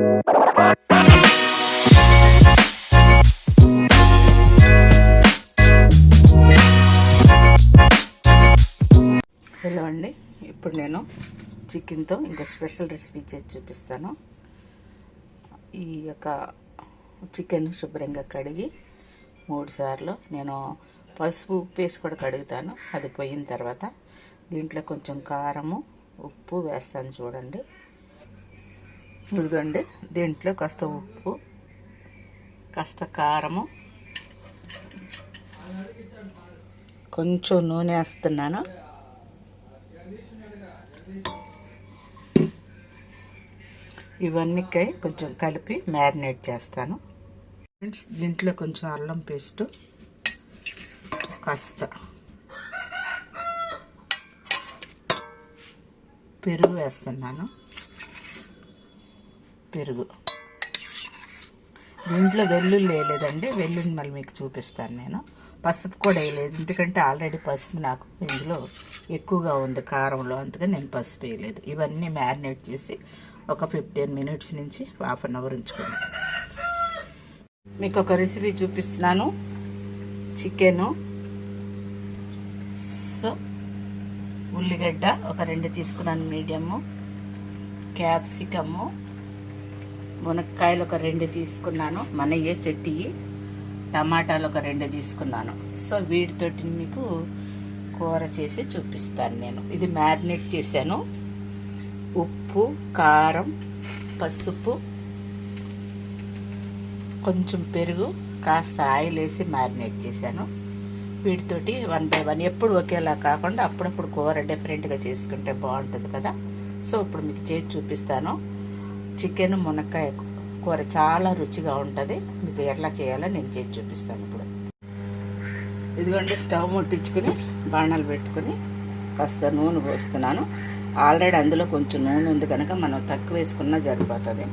Hello అండి ఇప్పుడు నేను చికెన్తో ఇంకా స్పెషల్ రెసిపీ చేసి చూపిస్తాను. ఈ యొక్క చికెన్ శుభ్రంగా కడిగి మూడు సార్లు నేను పసుపు ఉప్పు వేసి కూడా కడుగుతాను. అది పోయిన తర్వాత దీంట్లో కొంచెం కారము ఉప్పు వేస్తాను చూడండి. చూడండి. దీంట్లో కాస్త ఉప్పు కాస్త కారము. కొంచెం నూనె వేస్తున్నాను. ఇవన్నీకై కొంచెం కలిపి మ్యారినేట్ చేస్తాను. ఫ్రెండ్స్ దీంట్లో కొంచెం అల్లం పేస్ట్ కాస్త పెరుగు వేస్తున్నాను. పెరుగు. దీంట్లో వెల్లుల్లి వేయలేదండి. వెల్లుల్లి మళ్ళీ మీకు చూపిస్తాను నేను. పసుపు కూడా వేయలేదు. ఎందుకంటే ఆల్రెడీ పసుపు నాకు ఇందులో ఎక్కువగా ఉంది కారంలో. అందుకని నేను పసుపు వేయలేదు. ఇవన్నీ మ్యారినేట్ చేసి ఒక ఫిఫ్టీన్ మినిట్స్ నుంచి హాఫ్ అన్ అవర్ ఉంచుకున్నాను. మీకు ఒక రెసిపీ చూపిస్తున్నాను. చికెను. సో ఉల్లిగడ్డ ఒక రెండు తీసుకున్నాను మీడియము. క్యాప్సికము. మునక్కాయలు ఒక రెండు తీసుకున్నాను మనయ్యే చెట్టి టమాటాలు ఒక రెండు తీసుకున్నాను. సో వీటితోటి మీకు కూర చేసి చూపిస్తాను నేను. ఇది మ్యారినేట్ చేశాను. ఉప్పు కారం పసుపు కొంచెం పెరుగు కాస్త ఆయిల్ వేసి మ్యారినేట్ చేశాను. వీటితోటి వన్ బై వన్. ఎప్పుడు ఒకేలా కాకుండా అప్పుడప్పుడు కూర డిఫరెంట్గా చేసుకుంటే బాగుంటుంది కదా. సో ఇప్పుడు మీకు చేసి చూపిస్తాను. చికెన్ మునక్కాయ కూర చాలా రుచిగా ఉంటుంది. మీకు ఎట్లా చేయాలో నేను చేసి చూపిస్తాను ఇప్పుడు. ఇదిగోండి స్టవ్ ముట్టించుకుని బాణాలు పెట్టుకుని కాస్త నూనె పోస్తున్నాను. ఆల్రెడీ అందులో కొంచెం నూనె ఉంది కనుక మనం తక్కువ వేసుకున్నా సరిపోతుంది.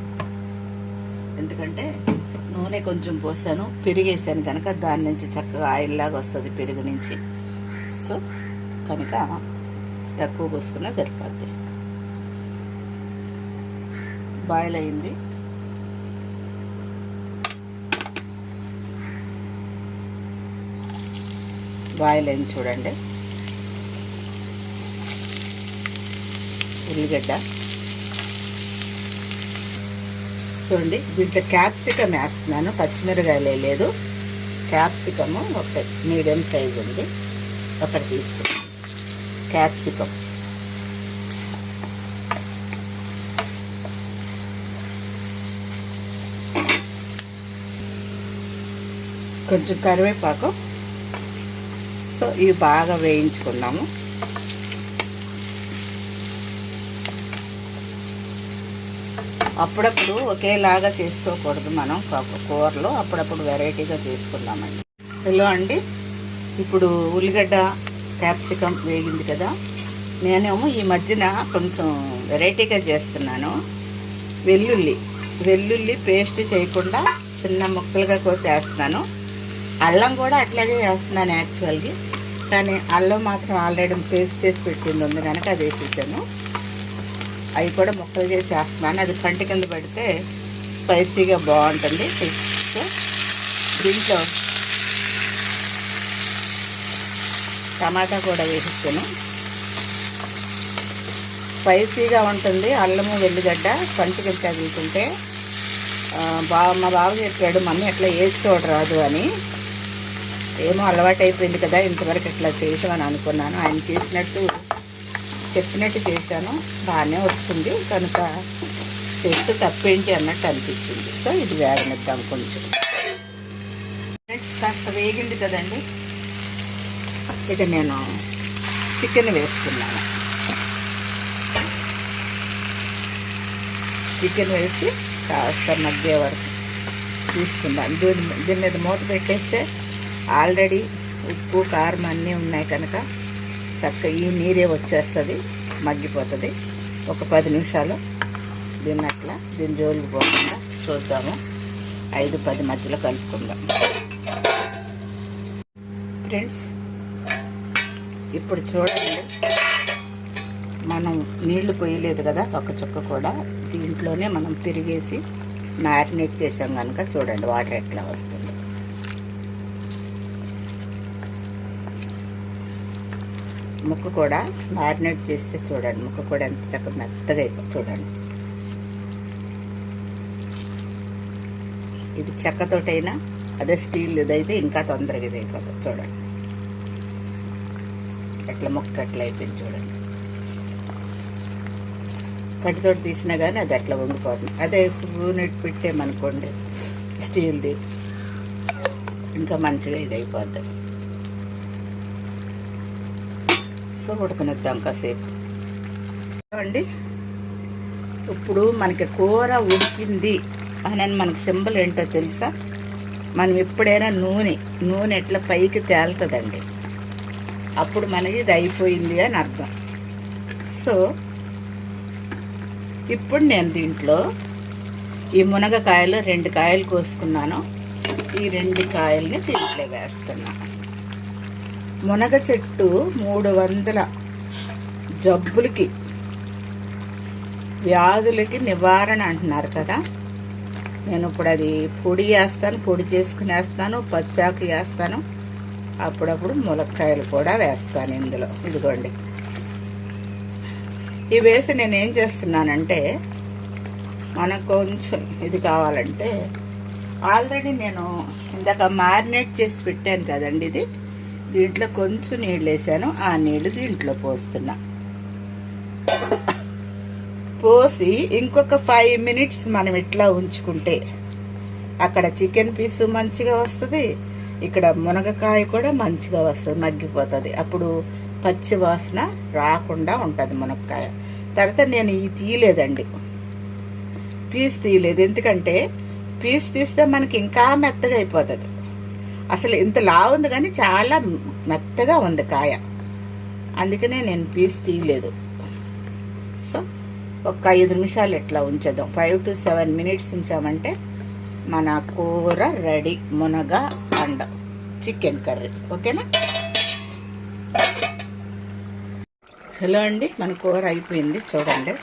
ఎందుకంటే నూనె కొంచెం పోసాను పెరిగేసాను కనుక దాని నుంచి చక్కగా ఆయిల్ లాగా వస్తుంది పెరుగు నుంచి. సో కనుక తక్కువ పోసుకున్నా సరిపోద్ది. బాయిల్ అయింది బాయిల్ అయింది చూడండి. ఉల్లిగడ్డ. చూడండి దీంట్లో క్యాప్సికమ్ వేస్తున్నాను. పచ్చిమిరకాయలు లేదు. క్యాప్సికము ఒక మీడియం సైజ్ ఉంది. ఒకటి తీసుకున్నాను. క్యాప్సికమ్. కొంచెం కరివేపాకు. సో ఇవి బాగా వేయించుకున్నాము అప్పుడప్పుడు ఒకేలాగా చేసుకోకూడదు మనం కూరలో. అప్పుడప్పుడు వెరైటీగా చేసుకుందామండి. హలో అండి. ఇప్పుడు ఉల్లిగడ్డ క్యాప్సికమ్ వేగింది కదా. నేనేమో ఈ మధ్యన కొంచెం వెరైటీగా చేస్తున్నాను. వెల్లుల్లి. వెల్లుల్లి పేస్ట్ చేయకుండా చిన్న ముక్కలుగా కోసేస్తున్నాను. అల్లం కూడా అట్లాగే వేస్తున్నాను యాక్చువల్గా. కానీ అల్లం మాత్రం ఆల్రెడీ పేస్ట్ చేసి పెట్టింది ఉంది కనుక అది వేసేసాను. అవి కూడా ముక్కలు చేసి వేస్తున్నాను. అది కంటి కింద పెడితే స్పైసీగా బాగుంటుంది సో దీంట్లో టమాటా కూడా వేసేసాను. స్పైసీగా ఉంటుంది అల్లము వెల్లిగడ్డ కంటికి తగులుతుంటే బా మా బాబు చెప్పాడు మమ్మీ ఎట్లా వేసి చూడరాదు అని. ఏమో అలవాటు అయిపోయింది కదా ఇంతవరకు ఇట్లా చేయటం అని అనుకున్నాను. ఆయన చేసినట్టు చెప్పినట్టు చేశాను. బాగానే వస్తుంది. కనుక చేస్తే తప్పేంటి అన్నట్టు అనిపించింది. సో ఇది వేగనిద్దాం కొంచెం. నెక్స్ట్ కాస్త వేగింది కదండి. ఇక నేను చికెన్ వేసుకున్నాను. చికెన్ వేసి కాస్త మధ్య వరకు తీసుకుందాం దీని దీని మీద మూత పెట్టేస్తే ఆల్రెడీ ఉప్పు కారం అన్నీ ఉన్నాయి కనుక చక్క ఈ నీరే వచ్చేస్తుంది మగ్గిపోతుంది. ఒక పది నిమిషాలు దీన్ని అట్లా దీని జోలికి పోకుండా చూద్దాము. ఐదు పది మధ్యలో కలుపుకుందాం. ఫ్రెండ్స్ ఇప్పుడు చూడండి మనం నీళ్ళు పోయలేదు కదా ఒక చుక్క కూడా. దీంట్లోనే మనం తిరిగేసి మ్యారినేట్ చేసాం కనుక చూడండి వాటర్ ఎట్లా వస్తుంది. ముక్క కూడా మ్యారినేట్ చేస్తే చూడండి. ముక్క కూడా ఎంత చక్కగా మెత్తగా అయిపోతుంది చూడండి. ఇది చెక్కతోటైనా అదే స్టీల్ ఇదైతే ఇంకా తొందరగా ఇది అయిపోతుంది. చూడండి. ఎట్లా ముక్క అట్లా అయిపోయింది చూడండి. కట్టితోటి తీసినా కానీ అది అట్లా వంగిపోతుంది అదే స్పూన్ ఇటు పెట్టేమనుకోండి స్టీల్ది ఇంకా మంచిగా ఇది అయిపోతుంది సో ఉడకనిద్దాం కాసేపు. అండి ఇప్పుడు మనకి కూర ఉడికింది అని మనకి సింబల్ ఏంటో తెలుసా? మనం ఎప్పుడైనా నూనె నూనె ఎట్లా పైకి తేలుతుందండి. అప్పుడు మనకి ఇది అయిపోయింది అని అర్థం. సో ఇప్పుడు నేను దీంట్లో ఈ మునగకాయలు రెండు కాయలు కోసుకున్నాను. ఈ రెండు కాయల్ని దీంట్లో వేస్తున్నాను మునగ చెట్టు మూడు వందల జబ్బులకి వ్యాధులకి నివారణ అంటున్నారు కదా. నేను ఇప్పుడు అది పొడి వేస్తాను పొడి చేసుకుని వేస్తాను పచ్చాకు వేస్తాను అప్పుడప్పుడు ములక్కాయలు కూడా వేస్తాను ఇందులో. ఇదిగోండి. ఇవి వేసి నేను ఏం చేస్తున్నానంటే మనకు కొంచెం ఇది కావాలంటే ఆల్రెడీ నేను ఇందాక మ్యారినేట్ చేసి పెట్టాను కదండి ఇది. దీంట్లో కొంచెం నీళ్ళు వేసాను. ఆ నీళ్ళు దీంట్లో పోస్తున్నా. పోసి ఇంకొక ఫైవ్ మినిట్స్ మనం ఇట్లా ఉంచుకుంటే అక్కడ చికెన్ పీసు మంచిగా వస్తుంది ఇక్కడ మునగకాయ కూడా మంచిగా వస్తుంది మగ్గిపోతుంది. అప్పుడు పచ్చి వాసన రాకుండా ఉంటుంది మునక్కాయ. తర్వాత నేను ఈ తీయలేదండి. పీస్ తీయలేదు. ఎందుకంటే పీస్ తీస్తే మనకి ఇంకా మెత్తగా అయిపోతుంది. అసలు ఇంత లా ఉంది కానీ చాలా మెత్తగా ఉంది కాయ. అందుకనే నేను పీస్ తీయలేదు. సో ఒక ఐదు నిమిషాలు ఇట్లా ఉంచేద్దాం. ఫైవ్ టు సెవెన్ మినిట్స్ ఉంచామంటే మన కూర రెడీ మునగ అండ చికెన్ కర్రీ. ఓకేనా? హలో అండి మన కూర అయిపోయింది. చూడండి.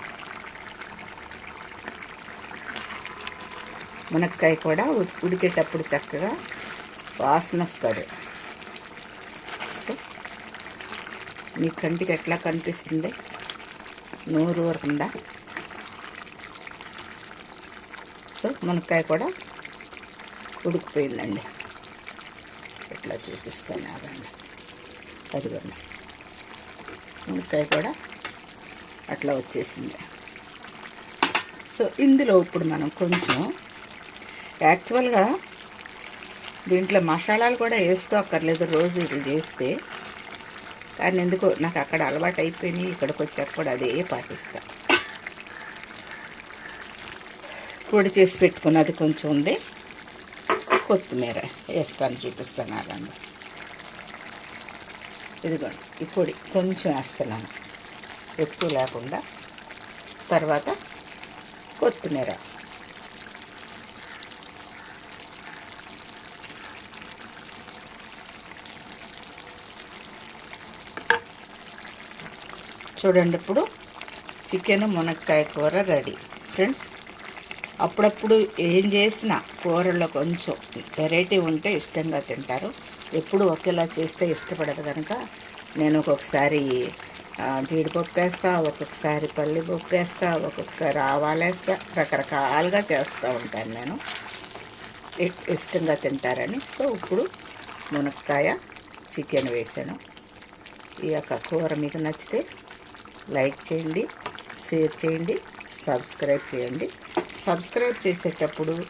మునక్కాయ కూడా ఉడికేటప్పుడు చక్కగా వాసన వస్తుంది సో మీ కంటికి ఎట్లా కనిపిస్తుంది? నూరు వరకుండా సో మునక్కాయ కూడా ఉడికిపోయిందండి. ఇట్లా చూపిస్తాను అదండి అదిగోండి. మునక్కాయ కూడా అట్లా వచ్చేసింది. సో ఇందులో ఇప్పుడు మనం కొంచెం యాక్చువల్గా దీంట్లో మసాలాలు కూడా వేసుకోక్కర్లేదు. రోజు ఇది చేస్తే. కానీ ఎందుకో నాకు అక్కడ అలవాటు అయిపోయినాయి. ఇక్కడికి వచ్చాక కూడా అదే పాటిస్తా. పొడి చేసి పెట్టుకున్నది కొంచెం ఉంది. కొత్తిమీర వేస్తాను చూపిస్తాను అలా ఇదిగోండి ఈ పొడి కొంచెం వేస్తున్నాను. ఎక్కువ లేకుండా. తర్వాత కొత్తిమీర. చూడండి ఇప్పుడు చికెన్ మునక్కాయ కూర రెడీ. ఫ్రెండ్స్ అప్పుడప్పుడు ఏం చేసినా కూరలో కొంచెం వెరైటీ ఉంటే ఇష్టంగా తింటారు. ఎప్పుడు ఒకేలా చేస్తే ఇష్టపడదు కనుక నేను ఒక్కొక్కసారి జీడిపప్పు వేస్తా ఒక్కొక్కసారి పల్లిపప్పు వేస్తా ఒక్కొక్కసారి ఆవాలేస్తా రకరకాలుగా చేస్తూ ఉంటాను నేను. ఇష్టంగా తింటారని. సో ఇప్పుడు మునక్కాయ చికెన్ వేసాను. ఈ యొక్క కూర మీకు నచ్చితే లైక్ చేయండి షేర్ చేయండి సబ్స్క్రైబ్ చేయండి. సబ్స్క్రైబ్ చేసేటప్పుడు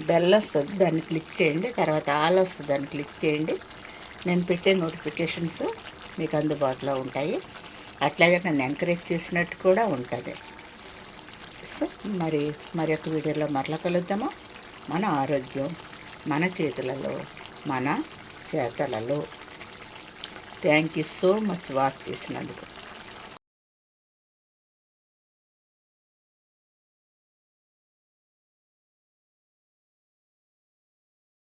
బెల్ వస్తుంది దాన్ని క్లిక్ చేయండి. తర్వాత ఆల్ వస్తుంది దాన్ని క్లిక్ చేయండి. నేను పెట్టే నోటిఫికేషన్స్ మీకు అందుబాటులో ఉంటాయి. అట్లాగే నన్ను ఎంకరేజ్ చేసినట్టు కూడా ఉంటుంది. సో మరి మరి యొక్క వీడియోలో మరలా కలుద్దాము. మన ఆరోగ్యం మన చేతులలో మన చేతలలో. Thank you so much watch చేసినందుకు.